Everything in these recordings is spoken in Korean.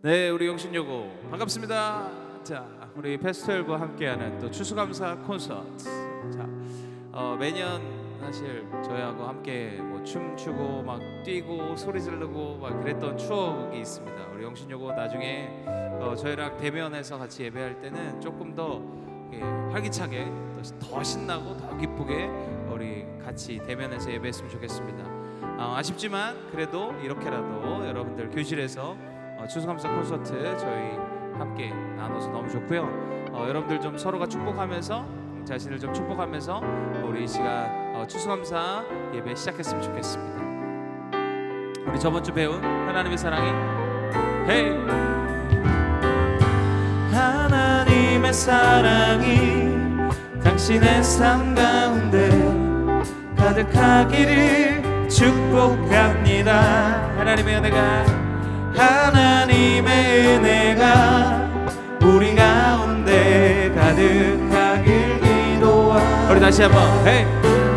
네, 우리 영신여고 반갑습니다. 자, 우리 페스티벌과 함께하는 또 추수감사 콘서트. 자, 어, 매년 사실 저희하고 함께 뭐 춤추고 막 뛰고 소리 지르고 막 그랬던 추억이 있습니다. 우리 영신여고 나중에 어, 저희랑 대면해서 같이 예배할 때는 조금 더 예, 활기차게 더, 더 신나고 더 기쁘게 우리 같이 대면해서 예배했으면 좋겠습니다. 아, 아쉽지만 그래도 이렇게라도 여러분들 교실에서 어, 추수감사 콘서트 저희 함께 나눠서 너무 좋고요. 어, 여러분들 좀 서로가 축복하면서 음, 자신을 좀 축복하면서 우리 이 시간 어, 추수감사 예배 시작했으면 좋겠습니다. 우리 저번 주 배운 하나님의 사랑이 헤이 하나님의 사랑이 당신의 삶 가운데 가득하기를 축복합니다. 하나님의 은혜가 하나님의 은혜가 우리 가운데 가득하길 기도하. 우리 다시 한번 헤이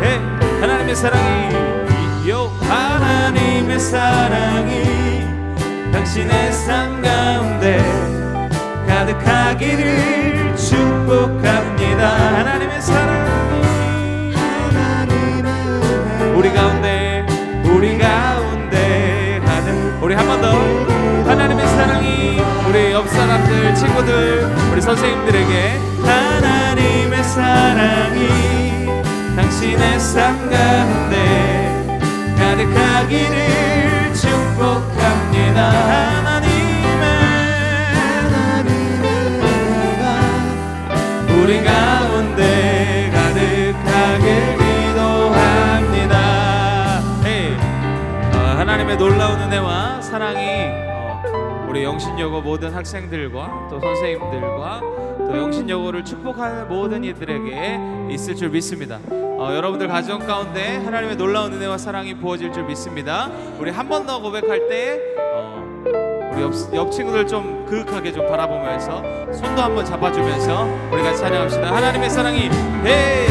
헤이 하나님의 사랑이 요 하나님의 사랑이 당신의 삶 가운데 가득하기를 축복합니다 사람들 친구들 우리 선생님들에게 하나님의 사랑이 당신의 삶 가운데 가득하기를 축복합니다. 하나님의 우리 가 영신여고 모든 학생들과 또 선생님들과 또 영신여고를 축복하는 모든 이들에게 있을 줄 믿습니다. 어, 여러분들 가정 가운데 하나님의 놀라운 은혜와 사랑이 부어질 줄 믿습니다. 우리 한 번 더 고백할 때 어, 우리 옆, 옆 친구들 좀 그윽하게 좀 바라보면서 손도 한번 잡아주면서 우리 같이 찬양합시다. 하나님의 사랑이 헤이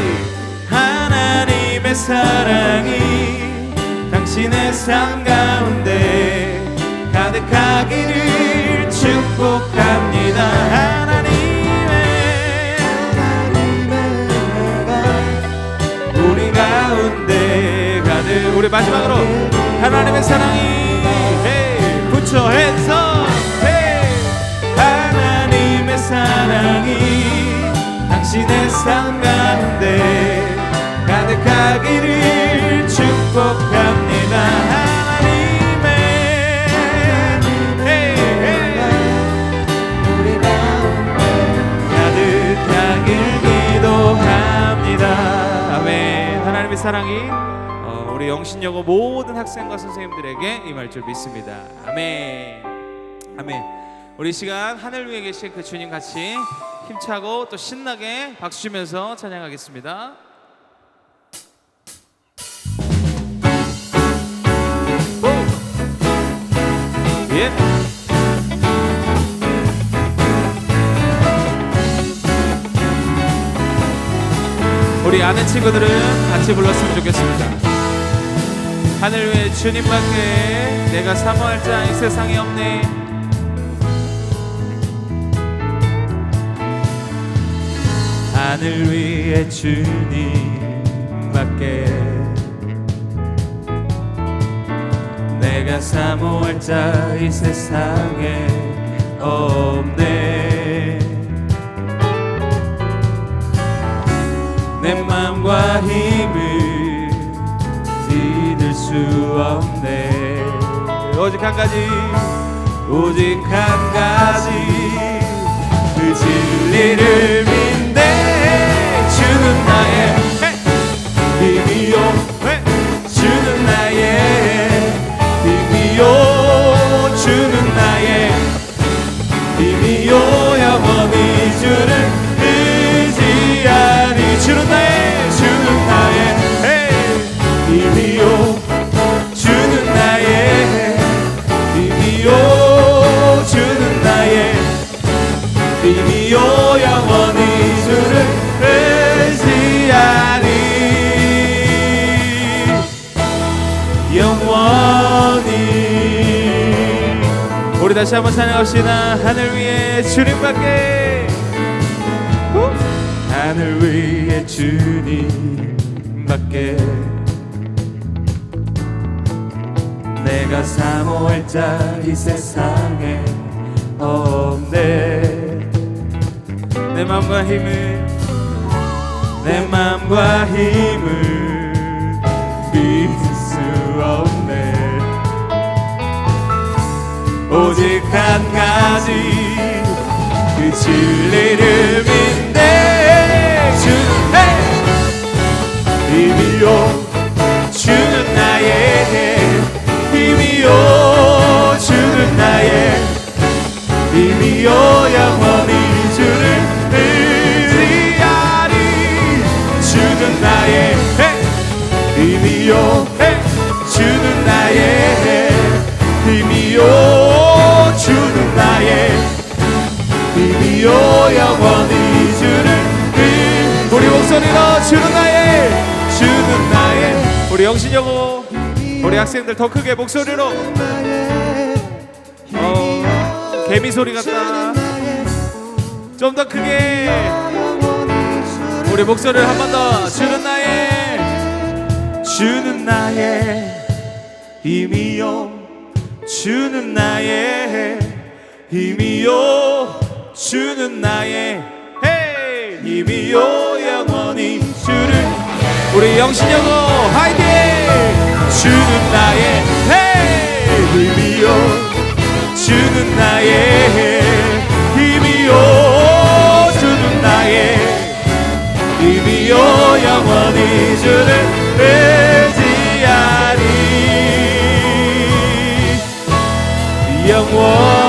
하나님의 사랑이 당신의 삶 가운데 가득하기를 축복합니다. 하나님의 우리 가운데 가득 우리 마지막으로 하나님의 사랑이 사랑이 어, 우리 영신여고 모든 학생과 선생님들에게 임할 줄 믿습니다. 아멘. 아멘. 우리 이 시간 하늘 위에 계신 그 주님 같이 힘차고 또 신나게 박수 치면서 찬양하겠습니다. 오! 예. 우리 아는 친구들은 같이 불렀으면 좋겠습니다. 하늘 위에 주님밖에 내가 사모할 자 이 세상에 없네. 하늘 위에 주님밖에 내가 사모할 자 이 세상에 없네. 내 마음과 힘을 믿을 수 없네. 오직 한 가지 오직 한 가지 그 진리를 믿네 다시 한번 찬양합시다. 하늘 위에 주님밖에. 후! 하늘 위에 주님밖에. 내가 사모할 자 이 세상에 없네. 내 맘과 힘을 내 맘과 힘을 오직 한 가지. 그 진리름인데 주는 힘이요. 주는 나의 힘이요. 주는 나의 힘이요 힘이요 영원히 주를 의 우리 목소리로 주는 나의 주는 나의. 우리 영신여고 우리 학생들 더 크게 목소리로. 어, 개미 소리 같다. 좀 더 크게. 우리 목소리를 한 번 더 주는 나의 주는 나의 힘이요. 주는 나의 힘이요 주는 나의 힘이요 영원히 주를 우리 영신여고 화이팅! 주는 나의 힘이요 주는 나의 힘이요 주는 나의 힘이요 영원히 주를 의지하리 영원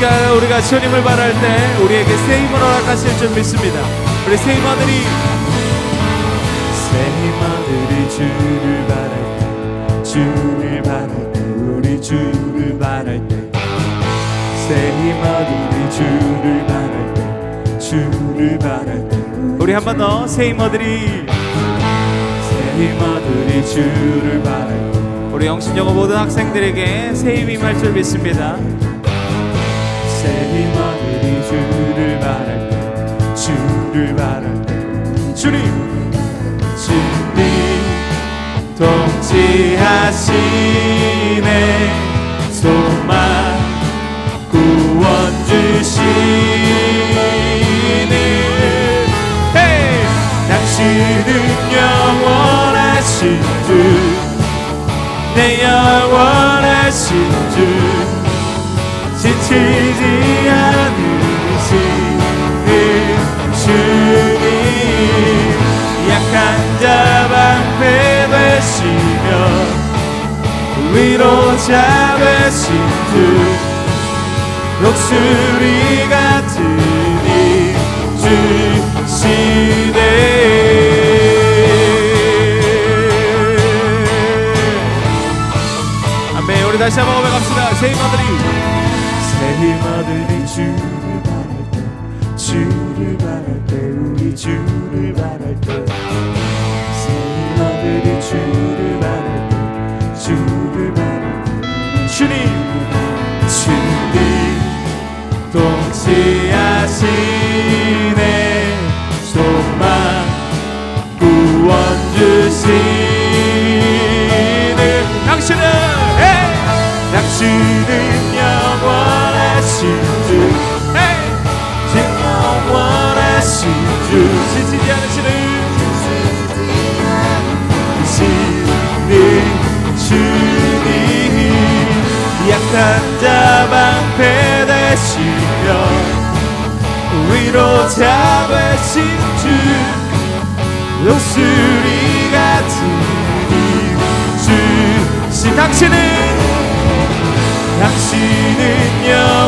시간 우리가 주님을 바랄 때 우리에게 새 힘을 허락하실 줄 믿습니다. 우리 새 힘아들이 새 힘아들이 주를 바랄 때 주를 바랄 때 우리 주를 바랄 때새 힘아들이 주를 바랄 때 주를 바랄 때 우리 한 번더새 힘아들이 새 힘아들이 주를 바랄 때 우리 영신영어 모든 학생들에게 새 힘이 임할 줄 믿습니다. 새 힘아들이 주를 바랄 때 주를 바랄 때 주님 주님 통치하시네 소망 구원 주시는 헤이 당신은 영원하신 주내 영원하신 주 지치지 않으시는 주님. 약한 자 방패 되시며 위로 잡으신 주 독수리 힘 주시네 아멘. 우리 다시 한번 고백합시다. 새 힘아들이 주를 바랄 때 주를 바랄 때 우리 주를 바랄 때새 힘아들이 주를 바랄 때 주를 바랄 때. 주님 주님 통치하시 위로 잡으신 주 독수리 같은 주신 당신은 당신은 영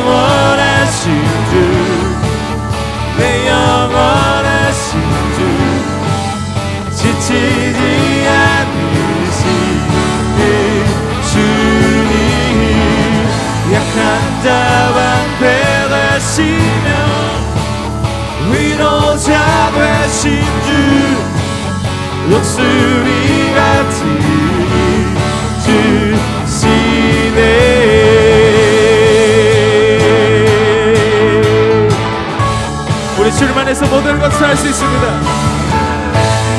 주신 주 목소리 같이 주시네 우리 주님 안에서 모든 것을 할 수 있습니다.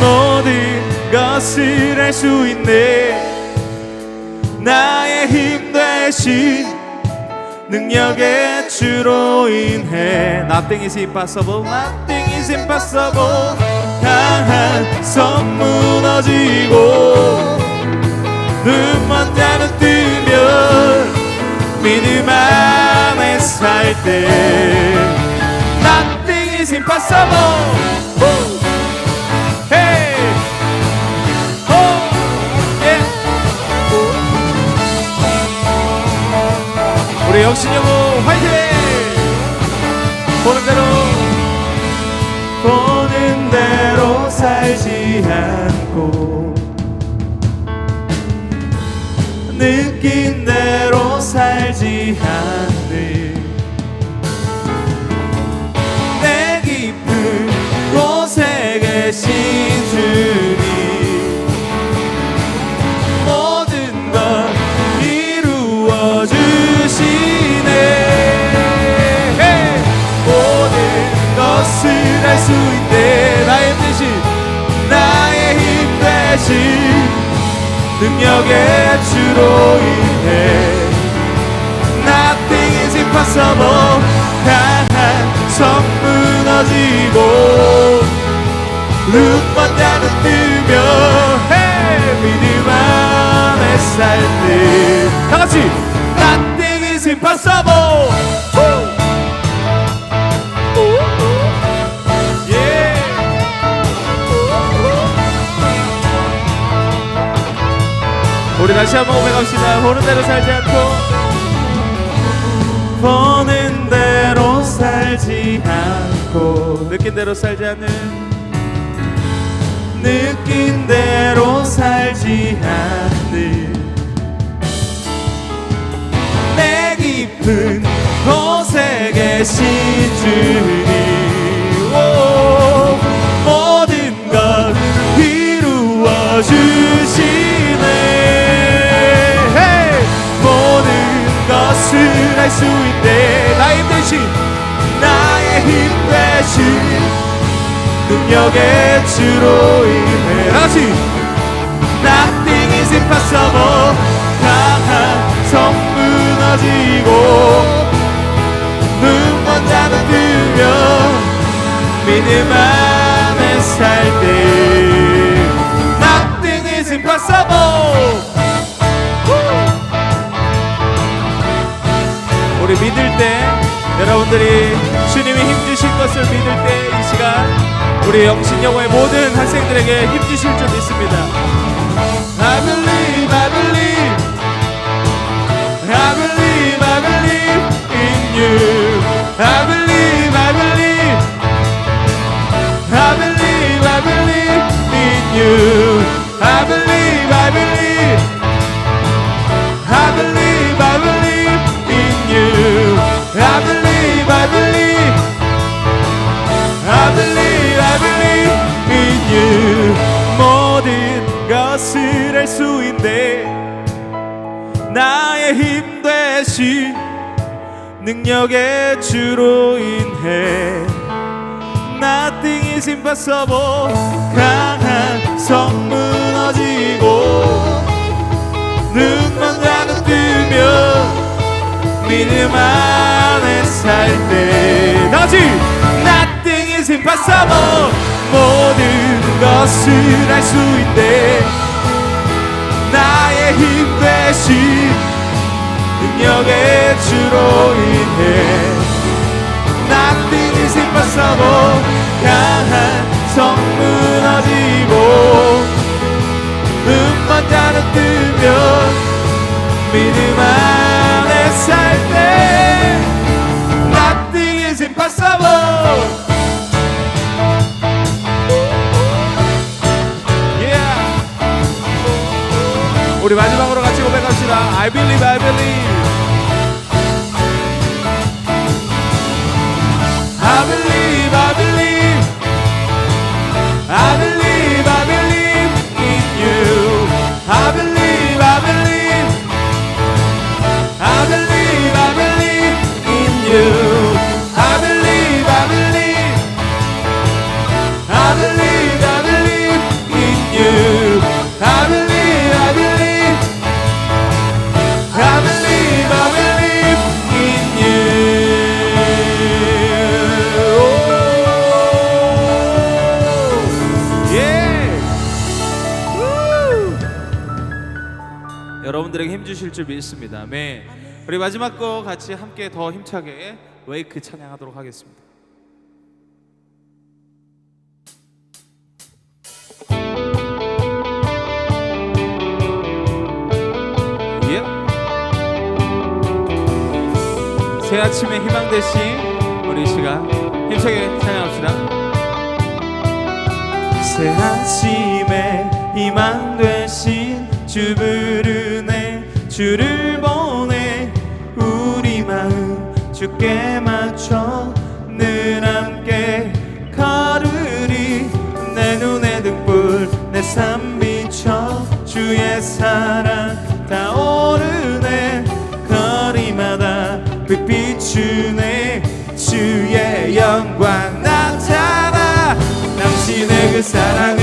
모든 것을 할 수 있네. 나의 힘 대신 능력의 주로 인해. Nothing is impossible Nothing is impossible 강한 섬 무너지고 눈먼 자는 뜨면 믿음 안에 살때 Nothing is impossible Woo! Hey! Oh! Yeah! 우리 영신여고 화이팅! 보는 대로 보는 대로 살지 않고 느낀 대로 살지 않는 내 깊은 곳에 계신 주 수 있네 나의 대신 나의 힘 대신 능력의 주로 인해. Nothing is impossible. 강한 섬 무너지고. 자는 뜨며! 믿음 안에 살때 다같이 Nothing is impossible 다시 한번 고백합시다. 보는 대로 살지 않고 보는 대로 살지 않고. 느낀 대로 살지 않는. 느낀 대로 살지 않는. 내 깊은 곳에 계신 주님 오, 모든 걸 이루어 주 것을 할수 있네. 나의 힘 대신 나의 힘 대신 능력의 주로 인해. 다같이 Nothing is impossible. 강한 섬 무너지고 눈먼 자는 뜨면 믿음 안 여러분들이 주님이 힘주신 것을 믿을 때 이 시간 우리 영신영호의 모든 학생들에게 힘주실 줄 믿습니다 Impossible 강한 섬 무너지고 눈만 자는 뜨면 믿음 안에 살 때 다시 Nothing is impossible 모든 것을 할 수 있대 나의 힘 대신 능력의 주로 인해 Nothing is impossible 강한 섬 무너지고 눈만 자는 뜨면 믿음 안에 살때 Nothing is impossible Yeah 우리 마지막으로 같이 고백합시다 I believe I believe 여러분들에게 힘 주실 줄 믿습니다. 아멘. 우리 마지막 거 같이 함께 더 힘차게 웨이크 찬양하도록 하겠습니다. 예. 새 아침의 희망 대신 우리 이 시간 힘차게 찬양합시다. 새 아침에 주를 보내 우리 마음 주께 맞춰 늘 함께 걸으리 내 눈에 등불 내삶 비춰 주의 사랑 타오르네 거리마다 빛 비추네 주의 영광 나타나 당신의 그 사랑을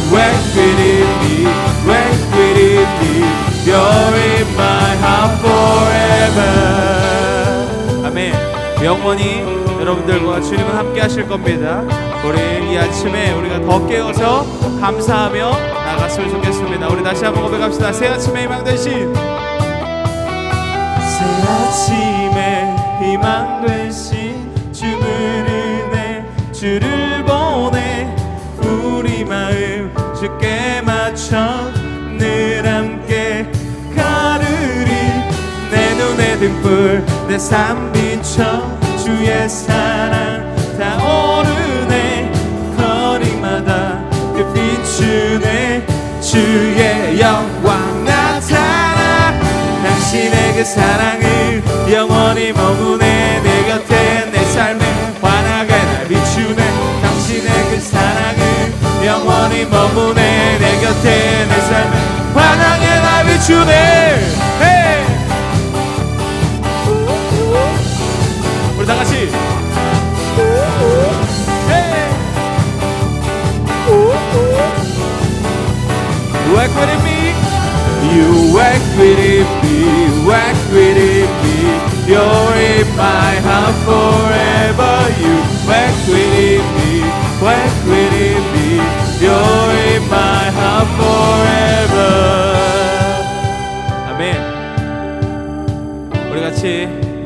영원히 여러분들과 주님은 함께 하실 겁니다. 우리 이 아침에 우리가 더 깨어서 감사하며 나갔으면 좋겠습니다. 우리 다시 한번 고백합시다. 새 아침의 희망 되신 새 아침에 희망 되신 주를 은혜 주를 내 삶 비춰 주의 사랑 타오르네. 거리마다 그 비추네. 주의 영광 나타나. 당신의 그 사랑을 영원히 머무네. 내 곁에 내 삶에 환하게 날 비추네. 당신의 그 사랑을 영원히 머무네. 내 곁에 내 삶에 환하게 날 비추네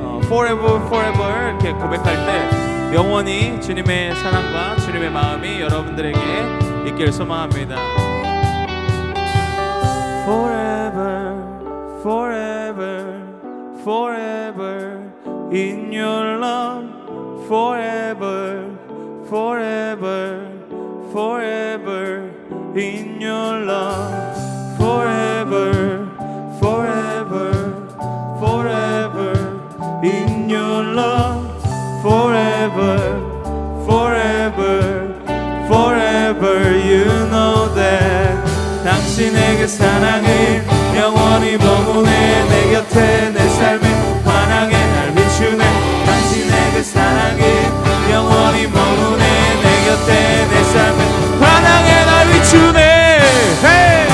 어, 영원히 주님의 사랑과 주님의 마음이 여러분들에게 있길 소망합니다. Forever, forever, forever in your love. Forever, forever, forever in your love. Forever, forever, forever in your love. Forever, 영원히 머무네. 내 곁에 내 삶에 환하게 날 비추네. 당신의 그 사랑을 영원히 머무네. 내 곁에 내 삶에 환하게 날 비추네. 헤이!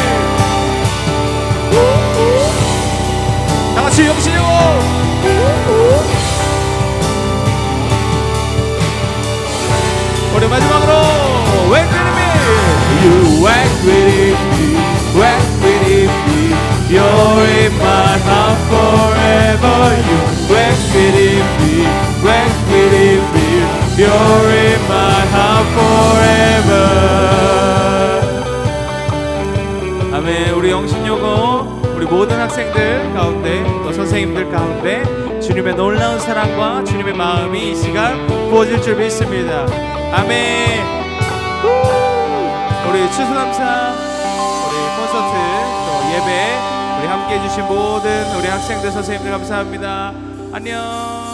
마지막으로 왼편입니다. You with 아멘. 우리 영신여고 우리 모든 학생들 가운데 또 선생님들 가운데 주님의 놀라운 사랑과 주님의 마음이 이 시간 부어질 줄 믿습니다. 아멘. 우리 추수감사 우리 콘서트 또 예배 우리 함께 해주신 모든 우리 학생들 선생님들 감사합니다. 안녕.